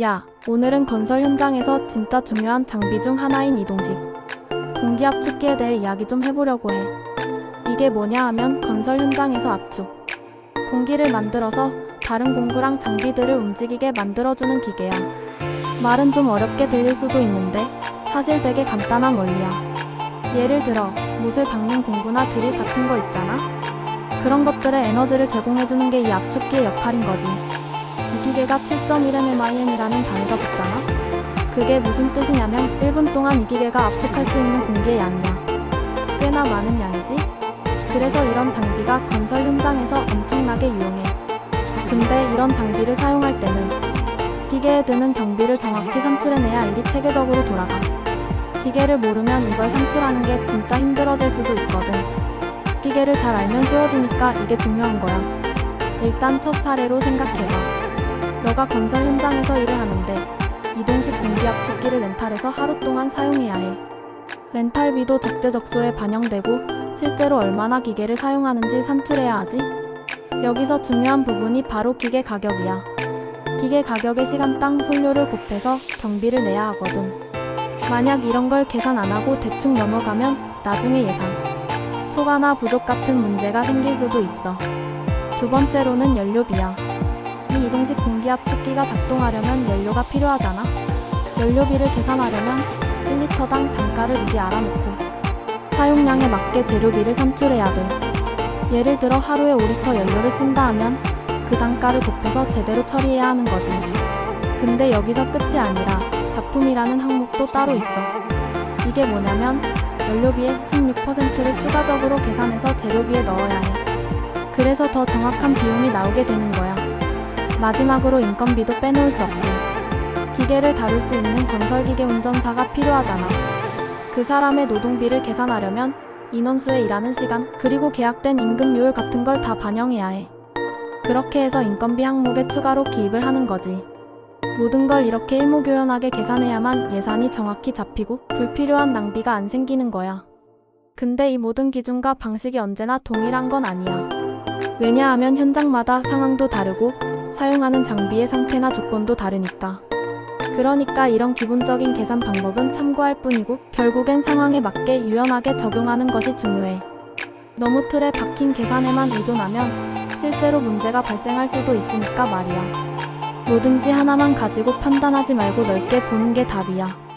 야, 오늘은 건설 현장에서 진짜 중요한 장비 중 하나인 이동식. 공기압 축기에 대해 이야기 좀 해보려고 해. 이게 뭐냐 하면 건설 현장에서 압축. 공기를 만들어서 다른 공구랑 장비들을 움직이게 만들어주는 기계야. 말은 좀 어렵게 들릴 수도 있는데 사실 되게 간단한 원리야. 예를 들어 못을 박는 공구나 드릴 같은 거 있잖아. 그런 것들에 에너지를 제공해주는 게 이 압축기의 역할인 거지. 이 기계가 7.1mm이라는 단위가 붙잖아. 그게 무슨 뜻이냐면 1분 동안 이 기계가 압축할 수 있는 공기의 양이야. 꽤나 많은 양이지? 그래서 이런 장비가 건설 현장에서 엄청나게 유용해. 근데 이런 장비를 사용할 때는 기계에 드는 경비를 정확히 산출해내야 일이 체계적으로 돌아가. 기계를 모르면 이걸 산출하는 게 진짜 힘들어질 수도 있거든. 기계를 잘 알면 쉬워지니까 이게 중요한 거야. 일단 첫 사례로 생각해봐. 너가 건설 현장에서 일을 하는데 이동식 공기압 축기를 렌탈해서 하루 동안 사용해야 해. 렌탈비도 적재적소에 반영되고 실제로 얼마나 기계를 사용하는지 산출해야 하지. 여기서 중요한 부분이 바로 기계 가격이야. 기계 가격에 시간당 손료를 곱해서 경비를 내야 하거든. 만약 이런 걸 계산 안 하고 대충 넘어가면 나중에 예산, 초과나 부족 같은 문제가 생길 수도 있어. 두 번째로는 연료비야. 이 이동식 공기압 축기가 작동하려면 연료가 필요하잖아. 연료비를 계산하려면 1리터당 단가를 미리 알아놓고 사용량에 맞게 재료비를 산출해야 돼. 예를 들어 하루에 5리터 연료를 쓴다 하면 그 단가를 곱해서 제대로 처리해야 하는 거지. 근데 여기서 끝이 아니라 작품이라는 항목도 따로 있어. 이게 뭐냐면 연료비의 16%를 추가적으로 계산해서 재료비에 넣어야 해. 그래서 더 정확한 비용이 나오게 되는 거야. 마지막으로 인건비도 빼놓을 수 없지. 기계를 다룰 수 있는 건설기계 운전사가 필요하잖아. 그 사람의 노동비를 계산하려면 인원수에 일하는 시간, 그리고 계약된 임금료율 같은 걸 다 반영해야 해. 그렇게 해서 인건비 항목에 추가로 기입을 하는 거지. 모든 걸 이렇게 일목요연하게 계산해야만 예산이 정확히 잡히고 불필요한 낭비가 안 생기는 거야. 근데 이 모든 기준과 방식이 언제나 동일한 건 아니야. 왜냐하면 현장마다 상황도 다르고 사용하는 장비의 상태나 조건도 다르니까. 그러니까 이런 기본적인 계산 방법은 참고할 뿐이고 결국엔 상황에 맞게 유연하게 적용하는 것이 중요해. 너무 틀에 박힌 계산에만 의존하면 실제로 문제가 발생할 수도 있으니까 말이야. 뭐든지 하나만 가지고 판단하지 말고 넓게 보는 게 답이야.